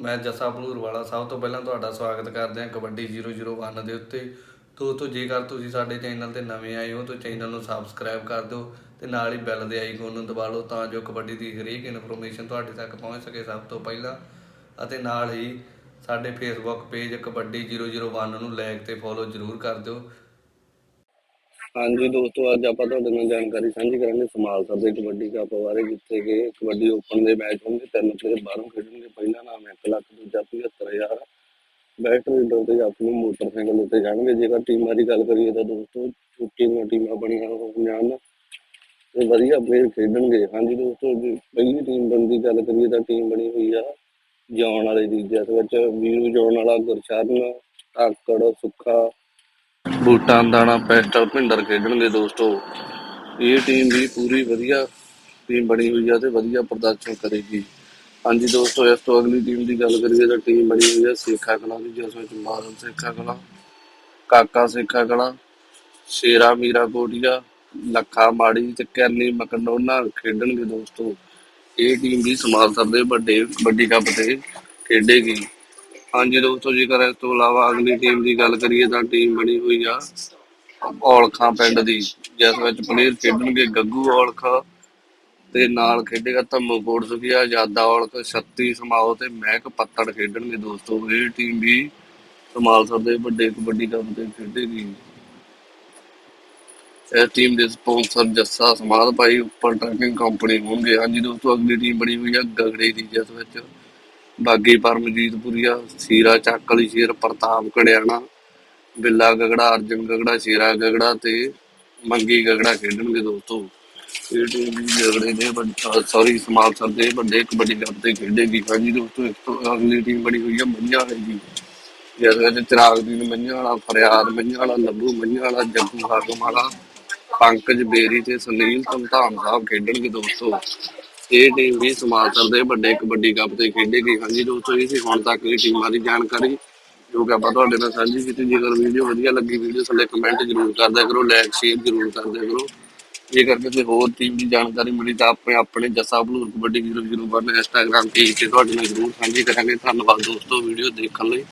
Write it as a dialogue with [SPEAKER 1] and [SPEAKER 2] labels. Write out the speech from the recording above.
[SPEAKER 1] ਮੈਂ ਜਸਾ ਭਲੂਰ ਵਾਲਾ ਸਭ ਤੋਂ ਪਹਿਲਾਂ ਤੁਹਾਡਾ ਸਵਾਗਤ ਕਰਦੇ ਹਾਂ ਕਬੱਡੀ 001 ਦੇ ਉੱਤੇ। ਦੋਸਤੋ ਜੇਕਰ ਤੁਸੀਂ ਸਾਡੇ ਚੈਨਲ ਤੇ ਨਵੇਂ ਆਏ ਹੋ ਤਾਂ ਚੈਨਲ ਨੂੰ ਸਬਸਕ੍ਰਾਈਬ ਕਰ ਦਿਓ ਤੇ ਨਾਲ ਹੀ ਬੈਲ ਦੇ ਆਈਕਨ ਨੂੰ ਦਬਾ ਲਓ ਤਾਂ ਜੋ ਕਬੱਡੀ ਦੀ ਹਰੇਕ ਇਨਫੋਰਮੇਸ਼ਨ ਤੁਹਾਡੇ ਤੱਕ ਪਹੁੰਚ ਸਕੇ ਸਭ ਤੋਂ ਪਹਿਲਾਂ। ਅਤੇ ਨਾਲ ਹੀ ਸਾਡੇ ਫੇਸਬੁੱਕ ਪੇਜ ਕਬੱਡੀ 001 ਨੂੰ ਲਾਈਕ ਤੇ ਫੋਲੋ ਜ਼ਰੂਰ ਕਰ ਦਿਓ।
[SPEAKER 2] ਹਾਂਜੀ ਦੋਸਤੋ, ਅੱਜ ਆਪਾਂ ਤੁਹਾਡੇ ਨਾਲ ਜਾਣਕਾਰੀ ਸਾਂਝੀ ਕਰਾਂਗੇ ਸਮਾਲ ਦੇ ਕਬੱਡੀ ਕੱਪ ਬਾਰੇ, ਜਿੱਥੇ ਕਿ ਕਬੱਡੀ ਓਪਨ ਦੇ ਮੈਚ ਹੋਣਗੇ, ਤਿੰਨ ਤੇ ਬਾਹਰੋਂ ਖੇਡਣਗੇ, ਪਹਿਲਾ ਨਾਮ ਲੱਖ ਦੂਜਾ 75000 ਬੈਟ ਰੇਡਰ ਤੇ ਆਪਣੀ ਮੋਟਰਸਾਈਕਲ ਉੱਤੇ ਜਾਣਗੇ। ਜੇਕਰ ਟੀਮਾਂ ਦੀ ਗੱਲ ਕਰੀਏ ਤਾਂ ਦੋਸਤੋ, ਛੋਟੀਆਂ ਟੀਮਾਂ ਬਣੀਆਂ ਹੋਈਆਂ ਹਨ ਤੇ ਵਧੀਆ ਪਲੇਅਰ ਖੇਡਣਗੇ। ਹਾਂਜੀ ਦੋਸਤੋ ਪਹਿਲੀ ਟੀਮ ਬਣਨ ਗੱਲ ਕਰੀਏ ਤਾਂ ਟੀਮ ਬਣੀ ਹੋਈ ਆ ਜਾਣ ਵਾਲੇ ਦੀ। ਜਿਸ ਵਿੱਚ ਵੀਰੂ ਜਾਣ ਵਾਲਾ ਗੁਰਸ਼ਰਨ, ਧਾਕੜ, ਸੁੱਖਾ, ਬੂਟਾਂ, ਦਾਣਾ, ਪੈਸਟਲ ਭਿੰਡਰ ਖੇਡਣਗੇ ਦੋਸਤੋ। ਇਹ ਟੀਮ ਵੀ ਪੂਰੀ ਵਧੀਆ ਟੀਮ ਬਣੀ ਹੋਈ ਆ ਤੇ ਵਧੀਆ ਪ੍ਰਦਰਸ਼ਨ ਕਰੇਗੀ। ਹਾਂਜੀ ਦੋਸਤੋ, ਇਸ ਤੋਂ ਅਗਲੀ ਟੀਮ ਦੀ ਗੱਲ ਕਰੀਏ ਤਾਂ ਟੀਮ ਬਣੀ ਹੋਈ ਹੈ ਸੇਖਾ ਕਲਾਂ ਦੀ, ਜਿਸ ਵਿੱਚ ਮਾਰਨ ਸੇਖਾ ਕਲਾਂ, ਕਾਕਾ ਸੇਖਾ ਕਲਾਂ, ਸ਼ੇਰਾ ਮੀਰਾ ਕੋਟੀਆ ਲੱਖਾ ਮਾੜੀ ਤੇ ਕੈਨੀ ਮਕਡੋਨਾ ਖੇਡਣਗੇ ਦੋਸਤੋ। ਇਹ ਟੀਮ ਵੀ ਸਮਾਲ ਦੇ ਵੱਡੇ, ਵੱਡੀ ਕੱਪ ਤੇ ਖੇਡੇਗੀ। ਹਾਂਜੀ ਦੋਸਤੋ, ਜੇਕਰ ਇਸ ਤੋਂ ਇਲਾਵਾ ਅਗਲੀ ਟੀਮ ਦੀ ਗੱਲ ਕਰੀਏ ਤਾਂ ਟੀਮ ਬਣੀ ਹੋਈ ਆ ਔਲਖਾਂ ਪਿੰਡ ਦੀ, ਜਿਸ ਵਿੱਚ ਪਲੇਅਰ ਖੇਡਣਗੇ ਗੱਗੂ ਔਲਖਾ ਤੇ ਨਾਲ ਖੇਡੇਗਾ ਧੰਮੂ ਕੋਟ ਸੁਖੀਆ ਜਾਦਾ ਔਲਖ ਛੱਤੀ ਸਮਾਓ ਤੇ ਮਹਿਕ ਪੱਤੜ ਖੇਡਣਗੇ ਦੋਸਤੋ। ਇਹ ਟੀਮ ਵੀ ਸਮਾਲ ਦੇ ਵੱਡੇ ਕਬੱਡੀ ਕੱਪ ਤੇ ਖੇਡੇਗੀ। ਇਸ ਟੀਮ ਦੇ ਸਪਾਂਸਰ ਜੱਸਾ ਸਮਾਦ ਭਾਈ, ਉੱਪਰ ਟਰੈਕਿੰਗ ਕੰਪਨੀ ਹੋਣਗੇ। ਹਾਂਜੀ ਦੋਸਤੋ, ਅਗਲੀ ਟੀਮ ਬਣੀ ਹੋਈ ਹੈ ਗਗੜੇ ਦੀ ਜਿਸ ਵਿੱਚ। ਬਾਗੀ ਪਰਮਜੀਤਪੁਰੀਆ ਸੀਰਾ ਚੱਕ ਵਾਲੀ ਸ਼ੇਰ, ਪ੍ਰਤਾਪ ਕੜਿਆਣਾ ਬਿੱਲਾ ਗਗੜਾ, ਅਰਜਨ ਗਗੜਾ, ਸ਼ੇਰਾ ਗਗੜਾ ਤੇ ਮੰਗੀ ਗਗੜਾ ਖੇਡਣਗੇ ਦੋਸਤੋ। ਇਹ ਵੀ ਗਗੜੇ ਦੇ ਸੌਰੀ ਸਮਾਲ ਦੇ ਵੱਡੇ ਕਬੱਡੀ ਕੱਪ ਤੇ ਖੇਡੇਗੀ। ਹਾਂਜੀ ਦੋਸਤੋ, ਇਸ ਤੋਂ ਅਗਲੀ ਟੀਮ ਬਣੀ ਹੋਈ ਆ ਮੰਝਾਂ ਵਾਲੀ ਦੀ ਜਿਸ ਚਿਰਾਗ ਦੀਨ ਮੰਝਾਂ ਵਾਲਾ, ਫਰਿਆਦ ਮੰਝਾਂ ਵਾਲਾ, ਲੱਭੂ ਮੰਝਾਂ ਵਾਲਾ, ਜੱਗੂ ਹਾਕਮ ਵਾਲਾ, ਪੰਕਜ ਬੇਰੀ ਤੇ ਸੁਨੀਲ ਧਮਧਾਮ ਸਾਹਿਬ ਖੇਡਣਗੇ ਦੋਸਤੋ। ਇਹ ਟੀਮ ਵੀ ਸਮਾਲਸਰ ਦੇ ਵੱਡੇ ਕਬੱਡੀ ਕੱਪ ਤੇ ਖੇਡੇਗੀ। ਹਾਂਜੀ ਦੋਸਤੋ, ਇਹ ਸੀ ਹੁਣ ਤੱਕ ਦੀ ਟੀਮਾਂ ਦੀ ਜਾਣਕਾਰੀ। ਜੋ ਕਿ ਆਪਾਂ ਤੁਹਾਡੇ ਨਾਲ ਸਾਂਝੀ ਕੀਤੀ। ਜੇਕਰ ਵੀਡੀਓ ਵਧੀਆ ਲੱਗੀ, ਵੀਡੀਓ ਥੱਲੇ ਕਮੈਂਟ ਜ਼ਰੂਰ ਕਰਦਿਆ ਕਰੋ ਲਾਈਕ ਸ਼ੇਅਰ ਜ਼ਰੂਰ ਕਰਦਿਆ ਕਰੋ। ਜੇਕਰ ਕਿਸੇ ਹੋਰ ਟੀਮ ਦੀ ਜਾਣਕਾਰੀ ਮਿਲੀ ਤਾਂ ਆਪਣੇ ਆਪਣੇ ਜੱਸਾ ਭਲੂਰ ਕਬੱਡੀ 001 ਇੰਸਟਾਗ੍ਰam ਤੇ ਤੁਹਾਡੇ ਨਾਲ ਜ਼ਰੂਰ ਸਾਂਝੀ ਕਰਾਂਗੇ। ਧੰਨਵਾਦ ਦੋਸਤੋ ਵੀਡੀਓ ਦੇਖਣ ਲਈ।